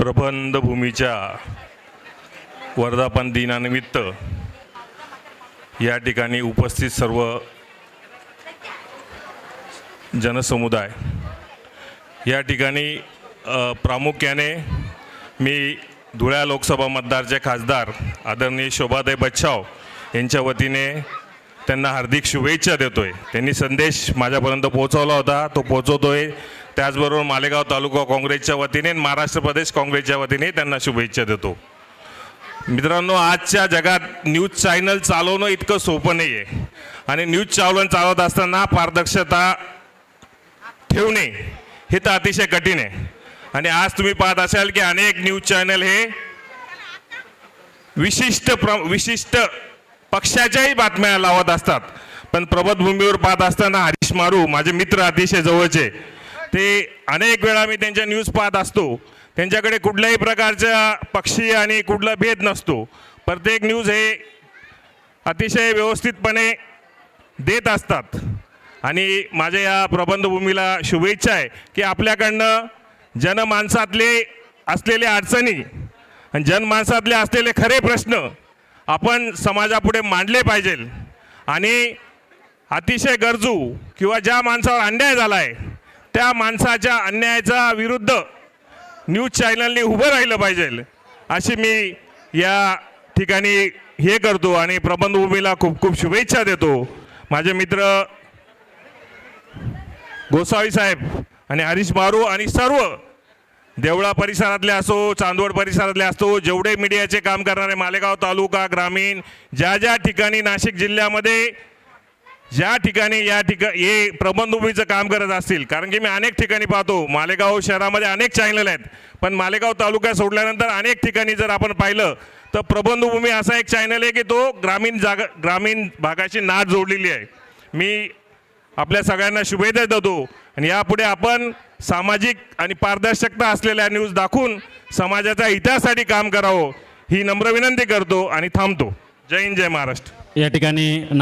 प्रबंधभूमीच्या वर्धापन दिनानिमित्त या ठिकाणी उपस्थित सर्व जनसमुदाय या ठिकाणी प्रामुख्याने मी धुळ्या लोकसभा मतदारचे खासदार आदरणीय शोभाताई बच्छाव यांच्या वतीने त्यांना हार्दिक शुभेच्छा देतोय. त्यांनी संदेश माझ्यापर्यंत पोहोचवला होता तो पोहोचवतोय. त्याचबरोबर मालेगाव तालुका काँग्रेसच्या वतीने महाराष्ट्र प्रदेश काँग्रेसच्या वतीने त्यांना शुभेच्छा देतो. मित्रांनो आजच्या जगात न्यूज चॅनल चालवणं इतकं सोपं नाही आहे आणि न्यूज चॅनल चालवत असताना पारदर्शकता ठेवणे हे तर अतिशय कठीण आहे. आणि आज तुम्ही पाहत असाल की अनेक न्यूज चॅनल हे विशिष्ट प्र विशिष्ट पक्षाच्याही बातम्या लावत असतात. पण प्रबोधभूमीवर पाहत असताना हरीश मारू माझे मित्र अतिशय जवळचे ते अनेक वेळा मी त्यांच्या न्यूज पाहत असतो. त्यांच्याकडे कुठल्याही प्रकारच्या पक्षी आणि कुठला भेद नसतो. प्रत्येक न्यूज हे अतिशय व्यवस्थितपणे देत असतात. आणि माझ्या या प्रबंधभूमीला शुभेच्छा आहे की आपल्याकडनं जनमानसातले असलेले अडचणी आणि जनमानसातले असलेले खरे प्रश्न आपण समाजापुढे मांडले पाहिजे आणि अतिशय गरजू किंवा ज्या माणसावर अन्याय झाला आहे त्या माणसाच्या अन्यायाच्या विरुद्ध न्यूज चॅनलने उभं राहिलं पाहिजे. अशी मी या ठिकाणी हे करतो आणि प्रबंध उभीला खूप खूप शुभेच्छा देतो. माझे मित्र गोसावी साहेब आणि हरीश मारू आणि सर्व देवळा परिसरातले असो चांदवड परिसरातले असो जेवढे मीडियाचे काम करणारे मालेगाव तालुका ग्रामीण ज्या ज्या ठिकाणी नाशिक जिल्ह्यामध्ये ज्या ठिकाणी या ठिका हे प्रबंधभूमीचं काम करत असतील कारण की मी अनेक ठिकाणी पाहतो मालेगाव शहरामध्ये अनेक चॅनल आहेत पण मालेगाव तालुका सोडल्यानंतर अनेक ठिकाणी जर आपण पाहिलं तर प्रबंधभूमी असा एक चॅनल आहे की तो ग्रामीण जागा ग्रामीण भागाशी नाद जोडलेली आहे. मी आपल्या सगळ्यांना शुभेच्छा देतो आणि यापुढे आपण सामाजिक आणि पारदर्शकता असलेल्या न्यूज दाखवून समाजाच्या हितासाठी काम करावं ही नम्र विनंती करतो आणि थांबतो. जय हिंद जय महाराष्ट्र. या ठिकाणी